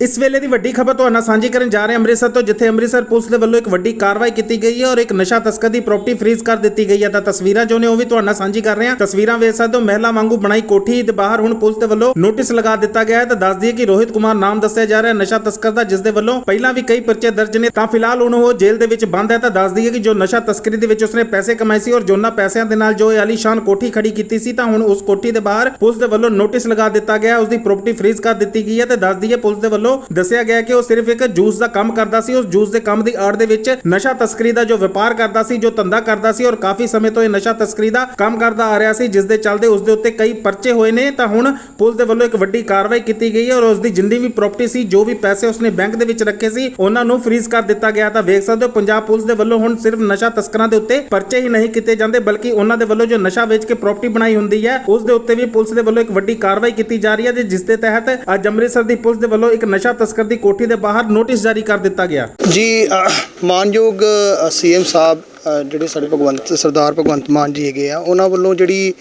ਇਸ ਵੇਲੇ ਦੀ ਵੱਡੀ ਖਬਰ ਤੁਹਾਨੂੰ ਸਾਂਝੀ ਕਰਨ ਜਾ ਰਹੇ ਹਾਂ ਅੰਮ੍ਰਿਤਸਰ ਤੋਂ ਜਿੱਥੇ ਅੰਮ੍ਰਿਤਸਰ ਪੁਲਿਸ ਦੇ ਵੱਲੋਂ ਇੱਕ ਵੱਡੀ ਕਾਰਵਾਈ ਕੀਤੀ ਗਈ ਹੈ ਔਰ ਇੱਕ ਨਸ਼ਾ ਤਸਕਰ ਦੀ ਪ੍ਰਾਪਰਟੀ ਫ੍ਰੀਜ਼ ਕਰ ਦਿੱਤੀ ਗਈ ਹੈ। ਤਾਂ ਤਸਵੀਰਾਂ ਜੋ ਨੇ ਉਹ ਵੀ ਤੁਹਾਨੂੰ ਸਾਂਝੀ ਕਰ ਰਹੇ ਹਾਂ। ਤਸਵੀਰਾਂ ਵੇਖ ਸਕਦੇ ਹੋ ਮਹਿਲਾ ਵਾਂਗੂ ਬਣਾਈ ਕੋਠੀ ਦੇ ਬਾਹਰ ਹੁਣ ਪੁਲਿਸ ਦੇ ਵੱਲੋਂ ਨੋਟਿਸ ਲਗਾ ਦਿੱਤਾ ਗਿਆ ਹੈ। ਤਾਂ ਦੱਸ ਦਈਏ ਕਿ ਰੋਹਿਤ ਕੁਮਾਰ ਨਾਮ ਦੱਸਿਆ ਜਾ ਰਿਹਾ ਨਸ਼ਾ ਤਸਕਰ ਦਾ ਜਿਸ ਦੇ ਵੱਲੋਂ ਪਹਿਲਾਂ ਵੀ ਕਈ ਪਰਚੇ ਦਰਜ ਨੇ ਤਾਂ ਫਿਲਹਾਲ ਹੁਣ ਉਹ ਜੇਲ੍ਹ ਦੇ ਵਿੱਚ ਬੰਦ ਹੈ। ਤਾਂ ਦੱਸ ਦਈਏ ਕਿ ਜੋ ਨਸ਼ਾ ਤਸਕਰੀ ਦੇ ਵਿੱਚ ਉਸਨੇ ਪੈਸੇ ਕਮਾਏ ਸੀ ਔਰ ਜੋਨਾ ਪੈਸਿਆਂ ਦੇ ਨਾਲ ਜੋ ਇਹ ਆਲੀਸ਼ਾਨ ਕੋਠੀ ਖੜੀ ਕੀਤੀ ਸੀ ਤਾਂ ਹੁਣ ਉਸ ਕੋਠੀ ਦੇ ਬਾਹਰ ਪੁਲਿਸ ਦੇ ਵੱਲੋਂ ਨੋਟਿਸ ਲਗਾ ਦਿੱਤਾ ਗਿਆ ਹੈ, ਉਸ ਦੀ ਪ੍ਰਾਪਰਟੀ ਫ੍ਰੀਜ਼ ਕਰ ਦਿੱਤੀ ਗਈ ਹੈ। ਤੇ ਦੱਸ ਦਈਏ ਪੁਲਿਸ ਦੇ ਵੱਲੋਂ ਦੱਸਿਆ ਗਿਆ ਕਿ ਉਹ ਸਿਰਫ ਇੱਕ ਜੂਸ ਦਾ ਕੰਮ ਕਰਦਾ ਸੀ। ਉਸ ਜੂਸ ਦੇ ਕੰਮ ਦੀ ਆੜ ਦੇ ਵਿੱਚ ਨਸ਼ਾ ਤਸਕਰੀ ਦਾ ਜੋ ਵਪਾਰ ਕਰਦਾ ਸੀ, ਜੋ ਧੰਦਾ ਕਰਦਾ ਸੀ ਔਰ ਕਾਫੀ ਸਮੇਂ ਤੋਂ ਇਹ ਨਸ਼ਾ ਤਸਕਰੀ ਦਾ ਕੰਮ ਕਰਦਾ ਆ ਰਿਹਾ ਸੀ ਜਿਸ ਦੇ ਚੱਲਦੇ ਉਸ ਦੇ ਉੱਤੇ ਕਈ ਪਰਚੇ ਹੋਏ ਨੇ। ਤਾਂ ਹੁਣ ਪੁਲਿਸ ਦੇ ਵੱਲੋਂ ਇੱਕ ਵੱਡੀ ਕਾਰਵਾਈ ਕੀਤੀ ਗਈ ਔਰ ਉਸ ਦੀ ਜਿੰਨੀ ਵੀ ਪ੍ਰਾਪਰਟੀ ਸੀ, ਜੋ ਵੀ ਪੈਸੇ ਉਸਨੇ ਬੈਂਕ ਦੇ ਵਿੱਚ ਰੱਖੇ ਸੀ, ਉਹਨਾਂ ਨੂੰ ਫ੍ਰੀਜ਼ ਕਰ ਦਿੱਤਾ ਗਿਆ। ਤਾਂ ਵੇਖ ਸਕਦੇ ਹੋ, ਪੰਜਾਬ ਪੁਲਿਸ ਦੇ ਵੱਲੋਂ ਹੁਣ ਸਿਰਫ ਨਸ਼ਾ ਤਸਕਰਾਂ ਦੇ ਉੱਤੇ ਪਰਚੇ ਹੀ ਨਹੀਂ ਕੀਤੇ ਜਾਂਦੇ, ਬਲਕਿ ਉਹਨਾਂ ਦੇ ਵੱਲੋਂ ਜੋ ਨਸ਼ਾ ਵੇਚ ਕੇ ਪ੍ਰਾਪਰਟੀ ਬਣਾਈ ਹੁੰਦੀ ਹੈ ਉਸ ਦੇ ਉੱਤੇ ਵੀ ਪੁਲਿਸ ਦੇ ਵੱਲੋਂ ਇੱਕ ਵੱਡੀ ਕਾਰਵਾਈ ਕੀਤੀ ਜਾ ਰਹੀ ਹੈ ਜਿਸ ਦੇ ਤਹਿਤ ਅੱਜ ਅੰਮ੍ਰਿਤਸਰ ਦੀ ਪੁਲਿਸ ਦੇ ਵੱਲੋਂ ਇੱਕ ਨਸ਼ਾ ਤਸਕਰ ਦੀ ਕੋਠੀ ਦੇ ਬਾਹਰ ਨੋਟਿਸ ਜਾਰੀ ਕਰ ਦਿੱਤਾ ਗਿਆ। ਜੀ ਅਹ, ਮਾਨਯੋਗ ਸੀਐਮ ਸਾਹਿਬ ਜਿਹੜੇ ਸਾਡੇ ਭਗਵੰਤ ਸਰਦਾਰ ਭਗਵੰਤ ਮਾਨ ਜੀ ਹੈਗੇ ਆ ਉਹਨਾਂ ਵੱਲੋਂ ਜਿਹੜੀ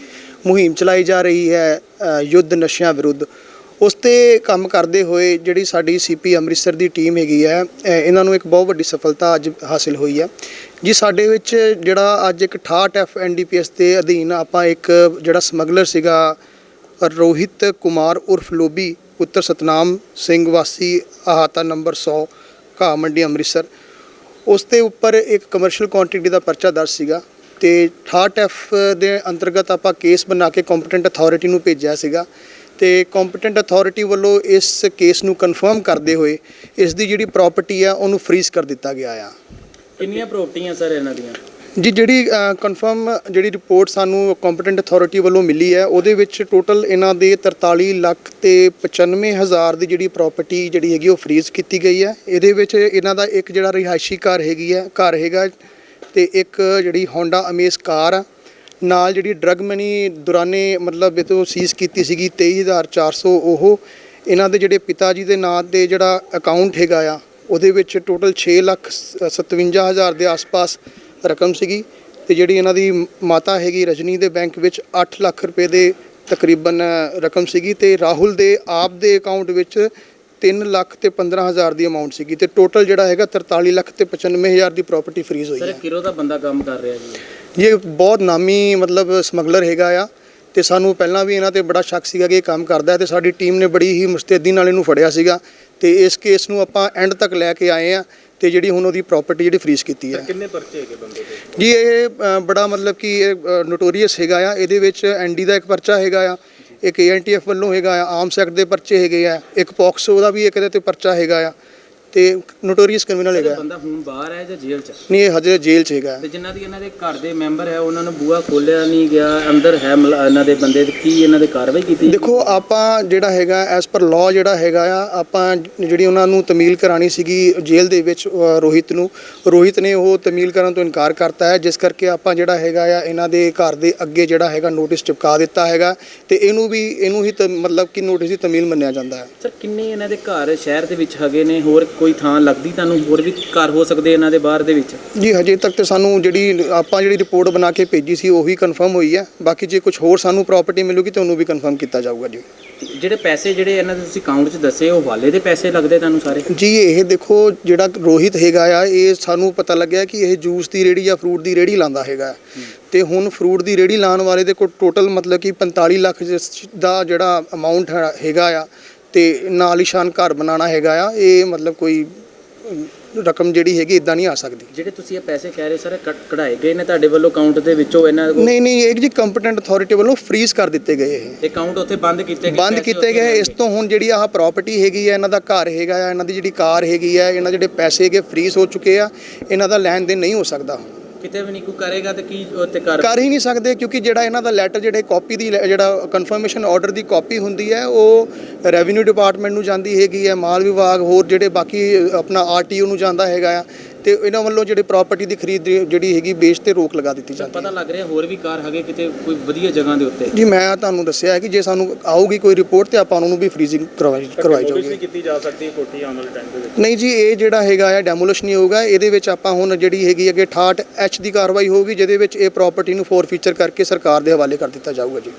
ਮੁਹਿੰਮ ਚਲਾਈ ਜਾ ਰਹੀ ਹੈ ਯੁੱਧ ਨਸ਼ਿਆਂ ਵਿਰੁੱਧ ਉਸ ਤੇ ਕੰਮ ਕਰਦੇ ਹੋਏ ਜਿਹੜੀ ਸਾਡੀ ਸੀਪੀ ਅੰਮ੍ਰਿਤਸਰ ਦੀ ਟੀਮ ਹੈਗੀ ਹੈ ਇਹਨਾਂ ਨੂੰ ਇੱਕ ਬਹੁਤ ਵੱਡੀ ਸਫਲਤਾ ਅੱਜ ਹਾਸਿਲ ਹੋਈ ਹੈ। ਜੀ ਸਾਡੇ ਵਿੱਚ ਜਿਹੜਾ ਅੱਜ ਇੱਕ 68 ਐਫ ਐਨਡੀਪੀਐਸ ਦੇ ਅਧੀਨ ਆਪਾਂ ਇੱਕ ਜਿਹੜਾ ਸਮਗਲਰ ਸੀਗਾ ਰੋਹਿਤ ਕੁਮਾਰ ਉਰਫ ਲੋਬੀ ਪੁੱਤਰ ਸਤਨਾਮ ਸਿੰਘ ਵਾਸੀ, ਅਹਾਤਾ ਨੰਬਰ 100 ਘਾਹ ਮੰਡੀ ਅੰਮ੍ਰਿਤਸਰ। ਉਸ ਦੇ ਉੱਪਰ ਇੱਕ ਕਮਰਸ਼ੀਅਲ ਕੁਆਂਟੀਟੀ ਦਾ ਪਰਚਾ ਦਰਜ ਸੀਗਾ ਤੇ 68 ਐਫ ਦੇ ਅੰਤਰਗਤ ਆਪਾਂ ਕੇਸ ਬਣਾ ਕੇ ਕੰਪੀਟੈਂਟ ਅਥਾਰਟੀ ਨੂੰ ਭੇਜਿਆ ਸੀਗਾ ਤੇ ਕੰਪੀਟੈਂਟ ਅਥਾਰਟੀ ਵੱਲੋਂ ਇਸ ਕੇਸ ਨੂੰ ਕਨਫਰਮ ਕਰਦੇ ਹੋਏ ਇਸ ਦੀ ਜਿਹੜੀ ਪ੍ਰਾਪਰਟੀ ਆ ਉਹਨੂੰ ਫ੍ਰੀਜ਼ ਕਰ ਦਿੱਤਾ ਗਿਆ ਆ। ਕਿੰਨੀਆਂ ਪ੍ਰਾਪਰਟੀਆਂ ਸਰ ਇਹਨਾਂ ਦੀਆਂ? ਜੀ, ਜਿਹੜੀ ਕਨਫਰਮ ਜਿਹੜੀ ਰਿਪੋਰਟ ਸਾਨੂੰ ਕੰਪੀਟੈਂਟ ਅਥਾਰਟੀ ਵੱਲੋਂ ਮਿਲੀ ਹੈ, ਉਹਦੇ ਵਿੱਚ ਟੋਟਲ ਇਹਨਾਂ ਦੇ 43 ਲੱਖ ਤੇ 95 ਹਜ਼ਾਰ ਦੀ ਜਿਹੜੀ ਪ੍ਰਾਪਰਟੀ ਜਿਹੜੀ ਹੈਗੀ ਉਹ ਫ੍ਰੀਜ਼ ਕੀਤੀ ਗਈ ਹੈ। ਇਹਦੇ ਵਿੱਚ ਇਹਨਾਂ ਦਾ ਇੱਕ ਜਿਹੜਾ ਰਿਹਾਇਸ਼ੀ ਘਰ ਹੈਗੀ ਹੈ ਘਰ ਹੈਗਾ ਤੇ ਇੱਕ ਜਿਹੜੀ ਹੋਂਡਾ ਅਮੇਸ ਕਾਰ ਆ। ਨਾਲ ਜਿਹੜੀ ਡਰਗ ਮਨੀ ਦੌਰਾਨੇ ਮਤਲਬ ਇਹ ਤੋਂ ਸੀਜ਼ ਕੀਤੀ ਸੀਗੀ 23400 ਉਹ। ਇਹਨਾਂ ਦੇ ਜਿਹੜੇ ਪਿਤਾ ਜੀ ਦੇ ਨਾਂ ਤੇ ਜਿਹੜਾ ਅਕਾਊਂਟ ਹੈਗਾ ਆ, ਉਹਦੇ ਵਿੱਚ ਟੋਟਲ 6 ਲੱਖ 57 ਹਜ਼ਾਰ ਦੇ ਆਸ-ਪਾਸ ਰਕਮ ਸੀਗੀ ਤੇ ਜਿਹੜੀ ਇਹਨਾਂ ਦੀ ਮਾਤਾ ਹੈਗੀ ਰਜਨੀ ਦੇ ਬੈਂਕ ਵਿੱਚ 8 ਲੱਖ ਰੁਪਏ ਦੇ ਤਕਰੀਬਨ ਰਕਮ ਸੀਗੀ ਤੇ ਰਾਹੁਲ ਦੇ ਆਪ ਦੇ ਅਕਾਊਂਟ ਵਿੱਚ 3 ਲੱਖ ਤੇ 15 ਹਜ਼ਾਰ ਦੀ ਅਮਾਉਂਟ ਸੀਗੀ ਤੇ ਟੋਟਲ ਜਿਹੜਾ ਹੈਗਾ 43 ਲੱਖ ਤੇ 95 ਹਜ਼ਾਰ ਦੀ ਪ੍ਰਾਪਰਟੀ ਫ੍ਰੀਜ਼ ਹੋਈ ਸਰ ਹੈ। ਕਿਰੋ ਦਾ ਬੰਦਾ ਕੰਮ ਕਰ ਰਿਹਾ ਜੀ? ਇਹ ਬਹੁਤ ਨਾਮੀ ਮਤਲਬ ਸਮਗਲਰ ਹੈਗਾ ਆ ਤੇ ਸਾਨੂੰ ਪਹਿਲਾਂ ਵੀ ਇਹਨਾਂ ਤੇ ਬੜਾ ਸ਼ੱਕ ਸੀਗਾ ਕਿ ਇਹ ਕੰਮ ਕਰਦਾ ਤੇ ਸਾਡੀ ਟੀਮ ਨੇ ਬੜੀ ਹੀ ਮੁਸਤੈਦੀ ਨਾਲ ਇਹਨੂੰ ਫੜਿਆ ਸੀਗਾ। ਤੇ ਇਸ ਕੇਸ ਨੂੰ ਆਪਾਂ ਐਂਡ ਤੱਕ ਲੈ ਕੇ ਆਏ ਆ ਤੇ ਜਿਹੜੀ ਹੁਣ ਉਹਦੀ ਪ੍ਰਾਪਰਟੀ ਜਿਹੜੀ ਫ੍ਰੀਜ਼ ਕੀਤੀ ਹੈ। ਕਿੰਨੇ ਪਰਚੇ ਹੈਗੇ ਬੰਦੇ ਦੇ? ਜੀ ਇਹ ਅ, ਬੜਾ ਮਤਲਬ ਕਿ ਇਹ ਨੋਟੋਰੀਅਸ ਹੈਗਾ ਆ। ਇਹਦੇ ਵਿੱਚ ਐਨਡੀ ਦਾ ਇੱਕ ਪਰਚਾ ਹੈਗਾ ਆ ਇੱਕ ਏਐਨਟੀਐਫ ਵੱਲੋਂ ਹੈਗਾ ਆ ਆਰਮਸ ਐਕਟ ਦੇ ਪਰਚੇ ਹੈਗੇ ਆ ਇੱਕ ਪੌਕਸੋ ਦਾ ਵੀ ਇੱਕ ਇਹਦੇ ਤੇ ਪਰਚਾ ਹੈਗਾ ਆ। ਤੇ ਨੋਟੋਰੀਅਸ ਕ੍ਰਿਮੀਨਲ ਹੈਗਾ। ਬੰਦਾ ਹੁਣ ਬਾਹਰ ਹੈ ਜਾਂ ਜੇਲ੍ਹ 'ਚ ਹੈ? ਨਹੀਂ ਇਹ ਹਜੇ ਜੇਲ੍ਹ 'ਚ ਹੈਗਾ ਤੇ ਜਿਨ੍ਹਾਂ ਦੀ ਇਹਨਾਂ ਦੇ ਘਰ ਦੇ ਮੈਂਬਰ ਹੈ ਉਹਨਾਂ ਨੂੰ ਬੂਹਾ ਖੋਲਿਆ ਨਹੀਂ ਗਿਆ ਅੰਦਰ ਹੈ ਇਹਨਾਂ ਦੇ ਬੰਦੇ ਤੇ ਕੀ ਇਹਨਾਂ ਦੇ ਕਾਰਵਾਈ ਕੀਤੀ ਦੇਖੋ ਆਪਾਂ ਜਿਹੜਾ ਹੈਗਾ ਐਸ ਪਰ ਲਾਅ ਜਿਹੜਾ ਹੈਗਾ ਆ ਆਪਾਂ ਜਿਹੜੀ ਉਹਨਾਂ ਨੂੰ ਤਮੀਲ ਕਰਾਣੀ ਸੀਗੀ ਜੇਲ੍ਹ ਦੇ ਵਿੱਚ ਅ, ਰੋਹਿਤ ਨੂੰ ਰੋਹਿਤ ਨੇ ਉਹ ਤਮੀਲ ਕਰਨ ਤੋਂ ਇਨਕਾਰ ਕਰਤਾ ਹੈ ਜਿਸ ਕਰਕੇ ਆਪਾਂ ਜਿਹੜਾ ਹੈਗਾ ਆ ਇਹਨਾਂ ਦੇ ਘਰ ਦੇ ਅੱਗੇ ਜਿਹੜਾ ਹੈਗਾ ਨੋਟਿਸ ਚਿਪਕਾ ਦਿੱਤਾ ਹੈਗਾ ਤੇ ਇਹਨੂੰ ਵੀ ਇਹਨੂੰ ਹੀ ਤ- ਮਤਲਬ ਕਿ ਨੋਟਿਸ ਦੀ ਤਮੀਲ ਮੰਨਿਆ ਜਾਂਦਾ ਹੈ ਸਰ ਕਿੰਨੇ ਇਹਨਾਂ ਦੇ ਘਰ ਸ਼ਹਿਰ ਦੇ ਵਿੱਚ ਹੈਗੇ ਨੇ ਹੋਰ ਕੋਈ ਥਾਂ ਲੱਗਦੀ ਤੁਹਾਨੂੰ ਹੋਰ ਵੀ ਘਰ ਹੋ ਸਕਦੇ ਇਹਨਾਂ ਦੇ ਬਾਹਰ ਦੇ ਵਿੱਚ? ਜੀ ਹਜੇ ਤੱਕ ਤੇ ਸਾਨੂੰ ਜਿਹੜੀ ਆਪਾਂ ਜਿਹੜੀ ਰਿਪੋਰਟ ਬਣਾ ਕੇ ਭੇਜੀ ਸੀ ਉਹੀ ਕਨਫਰਮ ਹੋਈ ਹੈ। ਬਾਕੀ ਜੇ ਕੁਝ ਹੋਰ ਸਾਨੂੰ ਪ੍ਰਾਪਰਟੀ ਮਿਲੂਗੀ ਤਾਂ ਉਹਨੂੰ ਵੀ ਕਨਫਰਮ ਕੀਤਾ ਜਾਊਗਾ ਜੀ। ਜਿਹੜੇ ਪੈਸੇ ਜਿਹੜੇ ਇਹਨਾਂ ਦੇ ਤੁਸੀਂ ਅਕਾਊਂਟ 'ਚ ਦੱਸੇ ਉਹ ਵਾਲੇ ਦੇ ਪੈਸੇ ਲੱਗਦੇ ਤੁਹਾਨੂੰ ਸਾਰੇ? ਜੀ ਇਹ ਦੇਖੋ ਜਿਹੜਾ ਰੋਹਿਤ ਹੈਗਾ ਆ ਇਹ ਸਾਨੂੰ ਪਤਾ ਲੱਗਿਆ ਕਿ ਇਹ ਜੂਸ ਦੀ ਰੇੜੀ ਜਾਂ ਫਰੂਟ ਦੀ ਰੇੜੀ ਲਾਂਦਾ ਹੈਗਾ। ਤੇ ਹੁਣ ਫਰੂਟ ਦੀ ਰੇੜੀ ਲਾਉਣ ਵਾਲੇ ਦੇ ਕੋਲ ਟੋਟਲ ਮਤਲਬ ਕਿ 45 ਲੱਖ ਦਾ ਜਿਹੜਾ ਅਮਾਉਂਟ ਹੈਗਾ ਆ ਤੇ ਨਾਲ ਹੀ ਸ਼ਾਨ ਘਰ ਬਣਾਉਣਾ ਹੈਗਾ ਆ ਇਹ ਮਤਲਬ ਕੋਈ ਰਕਮ ਜਿਹੜੀ ਹੈਗੀ ਇਦਾਂ ਨਹੀਂ ਆ ਸਕਦੀ। ਜਿਹੜੇ ਤੁਸੀਂ ਇਹ ਪੈਸੇ ਕਹਿ ਰਹੇ ਸਰ ਕੱਢ- ਕਢਾਏ ਗਏ ਨੇ ਤੁਹਾਡੇ ਵੱਲੋਂ ਅਕਾਊਂਟ ਦੇ ਵਿੱਚੋਂ ਇਹਨਾਂ ਕੋਲ? ਨਹੀਂ ਨਹੀਂ ਇਹ ਜੀ ਕੰਪੀਟੈਂਟ ਅਥਾਰਟੀ ਵੱਲੋਂ ਫ੍ਰੀਜ਼ ਕਰ ਦਿੱਤੇ ਗਏ ਇਹ। ਅਕਾਊਂਟ ਉੱਥੇ ਬੰਦ ਕੀਤੇ ਗਏ ਬੰਦ ਕੀਤੇ ਗਏ ਇਸ ਤੋਂ ਹੁਣ ਜਿਹੜੀ ਆਹ ਪ੍ਰਾਪਰਟੀ ਹੈਗੀ ਹੈ ਇਹਨਾਂ ਦਾ ਘਰ ਹੈਗਾ ਆ ਇਹਨਾਂ ਦੀ ਜਿਹੜੀ ਕਾਰ ਹੈਗੀ ਆ ਇਹਨਾਂ ਜਿਹੜੇ ਪੈਸੇ ਹੈਗੇ ਫ੍ਰੀਜ਼ ਹੋ ਚੁੱਕੇ ਆ ਇਹਨਾਂ ਦਾ ਲੈਣ ਦੇਣ ਨਹੀਂ ਹੋ ਸਕਦਾ ਕਿਤੇ ਵੀ ਨਹੀਂ, ਕੋਈ ਕਰੇਗਾ ਤੇ ਕੀ ਉੱਤੇ ਕਰ ਕਰ ਹੀ ਨਹੀਂ ਸਕਦੇ, ਕਿਉਂਕਿ ਜਿਹੜਾ ਇਹਨਾਂ ਦਾ ਲੈਟਰ ਜਿਹੜੇ ਕਾਪੀ ਦੀ, ਜਿਹੜਾ ਕਨਫਰਮੇਸ਼ਨ ਆਰਡਰ ਦੀ ਕਾਪੀ ਹੁੰਦੀ ਹੈ, ਉਹ ਰੈਵਨਿਊ ਡਿਪਾਰਟਮੈਂਟ ਨੂੰ ਜਾਂਦੀ ਹੈਗੀ ਹੈ, ਮਾਲ ਵਿਭਾਗ, ਹੋਰ ਜਿਹੜੇ ਬਾਕੀ ਆਪਣਾ ਆਰਟੀਓ ਨੂੰ ਜਾਂਦਾ ਹੈਗਾ ਆ ਤੇ ਇਹਨਾਂ ਵੱਲੋਂ ਜਿਹੜੇ ਪ੍ਰਾਪਰਟੀ ਦੀ ਖਰੀਦ ਜਿਹੜੀ ਹੈਗੀ ਵੇਚ ਤੇ ਰੋਕ ਲਗਾ ਦਿੱਤੀ ਜਾਂਦੀ ਹੈ। ਪਤਾ ਲੱਗ ਰਿਹਾ ਹੋਰ ਵੀ ਕਾਰ ਹੈਗੇ ਕਿਤੇ ਕੋਈ ਵਧੀਆ ਜਗ੍ਹਾ ਦੇ ਉੱਤੇ। ਜੀ ਮੈਂ ਤੁਹਾਨੂੰ ਦੱਸਿਆ ਹੈ ਕਿ ਜੇ ਸਾਨੂੰ ਆਊਗੀ ਕੋਈ ਰਿਪੋਰਟ ਤੇ ਆਪਾਂ ਉਹਨਾਂ ਨੂੰ ਵੀ ਫ੍ਰੀਜ਼ਿੰਗ ਕਰਵਾਈ ਕਰਵਾਈ ਜਾਊਗੀ। ਕੀਤੀ ਜਾ ਸਕਦੀ ਹੈ ਕੋਠੀ ਆਉਣ ਵਾਲੇ ਟਾਈਮ ਦੇ ਵਿੱਚ। ਨਹੀਂ ਜੀ ਇਹ ਜਿਹੜਾ ਹੈਗਾ ਆ ਡੈਮੋਲਿਸ਼ਨ ਹੀ ਹੋਊਗਾ। ਇਹਦੇ ਵਿੱਚ ਆਪਾਂ ਹੁਣ ਜਿਹੜੀ ਹੈਗੀ ਅੱਗੇ 68 ਐਚ ਦੀ ਕਾਰਵਾਈ ਹੋਊਗੀ ਜਿਹਦੇ ਵਿੱਚ ਇਹ ਪ੍ਰਾਪਰਟੀ ਨੂੰ ਫੋਰ ਫੀਚਰ ਕਰਕੇ ਸਰਕਾਰ ਦੇ ਹਵਾਲੇ ਕਰ ਦਿੱਤਾ ਜਾਊਗਾ ਜੀ।